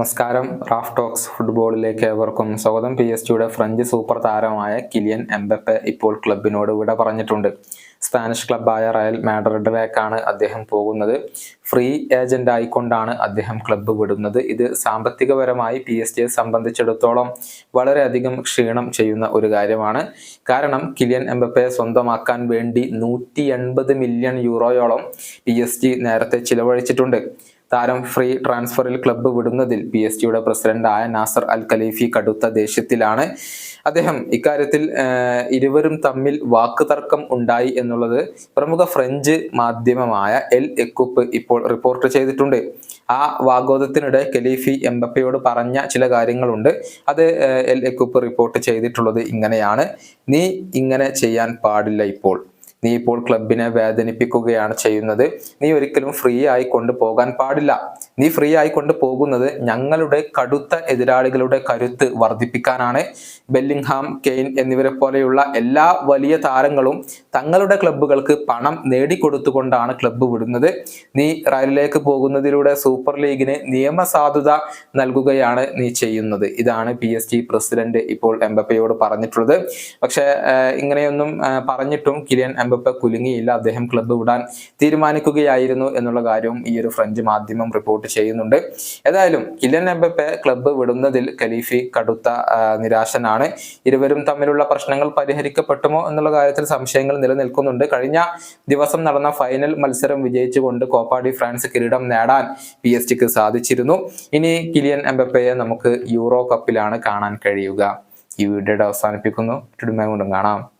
നമസ്കാരം. Raf talks ഫുട്ബോളിലേക്ക് ഏവർക്കും സ്വാഗതം. പി എസ് ജിയുടെ ഫ്രഞ്ച് സൂപ്പർ താരമായ കിലിയൻ എംബപ്പെ ഇപ്പോൾ ക്ലബിനോട് വിട പറഞ്ഞിട്ടുണ്ട്. സ്പാനിഷ് ക്ലബായ റയൽ മാഡ്രിഡിലേക്കാണ് അദ്ദേഹം പോകുന്നത്. ഫ്രീ ഏജന്റ് ആയിക്കൊണ്ടാണ് അദ്ദേഹം ക്ലബ്ബ് വിടുന്നത്. ഇത് സാമ്പത്തികപരമായി പി എസ് ജിയെ സംബന്ധിച്ചിടത്തോളം വളരെയധികം ക്ഷീണം ചെയ്യുന്ന ഒരു കാര്യമാണ്. കാരണം കിലിയൻ എംബപ്പയെ സ്വന്തമാക്കാൻ വേണ്ടി നൂറ്റി മില്യൺ യൂറോയോളം പി നേരത്തെ ചിലവഴിച്ചിട്ടുണ്ട്. താരം ഫ്രീ ട്രാൻസ്ഫറിൽ ക്ലബ്ബ് വിടുന്നതിൽ പി എസ് ജിയുടെ പ്രസിഡന്റായ നാസർ അൽ ഖലീഫി കടുത്ത ദേഷ്യത്തിലാണ്. അദ്ദേഹം ഇക്കാര്യത്തിൽ ഇരുവരും തമ്മിൽ വാക്കുതർക്കം ഉണ്ടായി എന്നുള്ളത് പ്രമുഖ ഫ്രഞ്ച് മാധ്യമമായ എൽ എക്കുപ്പ് ഇപ്പോൾ റിപ്പോർട്ട് ചെയ്തിട്ടുണ്ട്. ആ വാഗോദത്തിനിടെ ഖലീഫി എംബപ്പയോട് പറഞ്ഞ ചില കാര്യങ്ങളുണ്ട്. അത് എൽ എക്കുപ്പ് റിപ്പോർട്ട് ചെയ്തിട്ടുള്ളത് ഇങ്ങനെയാണ്. നീ ഇങ്ങനെ ചെയ്യാൻ പാടില്ല ഇപ്പോൾ. നീ ഇപ്പോൾ ക്ലബിനെ വേദനിപ്പിക്കുകയാണ് ചെയ്യുന്നത്. നീ ഒരിക്കലും ഫ്രീ ആയി കൊണ്ടുപോകാൻ പാടില്ല. നീ ഫ്രീ ആയിക്കൊണ്ട് പോകുന്നത് ഞങ്ങളുടെ കടുത്ത എതിരാളികളുടെ കരുത്ത് വർദ്ധിപ്പിക്കാനാണ്. ബെല്ലിംഗ്ഹാം കെയ്ൻ എന്നിവരെ പോലെയുള്ള എല്ലാ വലിയ താരങ്ങളും തങ്ങളുടെ ക്ലബ്ബുകൾക്ക് പണം നേടിക്കൊടുത്തുകൊണ്ടാണ് ക്ലബ്ബ് വിടുന്നത്. നീ റയലിലേക്ക് പോകുന്നതിലൂടെ സൂപ്പർ ലീഗിന് നിയമസാധുത നൽകുകയാണ് നീ ചെയ്യുന്നത്. ഇതാണ് പി എസ് ജി പ്രസിഡന്റ് ഇപ്പോൾ എംബപ്പയോട് പറഞ്ഞിട്ടുള്ളത്. പക്ഷേ ഇങ്ങനെയൊന്നും പറഞ്ഞിട്ടും കിലിയൻ എംബപ്പ കുലുങ്ങിയില്ല. അദ്ദേഹം ക്ലബ്ബ് വിടാൻ തീരുമാനിക്കുകയായിരുന്നു എന്നുള്ള കാര്യവും ഈ ഒരു ഫ്രഞ്ച് മാധ്യമം റിപ്പോർട്ട് ചെയ്യുന്നുണ്ട്. ഏതായാലും കിലിയൻ എംബപ്പെ ക്ലബ്ബ് വിടുന്നതിൽ ഖലീഫി കടുത്ത നിരാശനാണ്. ഇരുവരും തമ്മിലുള്ള പ്രശ്നങ്ങൾ പരിഹരിക്കപ്പെട്ടുമോ എന്നുള്ള കാര്യത്തിൽ സംശയങ്ങൾ നിലനിൽക്കുന്നുണ്ട്. കഴിഞ്ഞ ദിവസം നടന്ന ഫൈനൽ മത്സരം വിജയിച്ചുകൊണ്ട് കോപ്പാടി ഫ്രാൻസ് കിരീടം നേടാൻ പി എസ് ടിക്ക് സാധിച്ചിരുന്നു. ഇനി കിലിയൻ എംബപ്പയെ നമുക്ക് യൂറോ കപ്പിലാണ് കാണാൻ കഴിയുക. ഈ വീഡിയോയുടെ അവസാനിപ്പിക്കുന്നു. കൊണ്ടും കാണാം.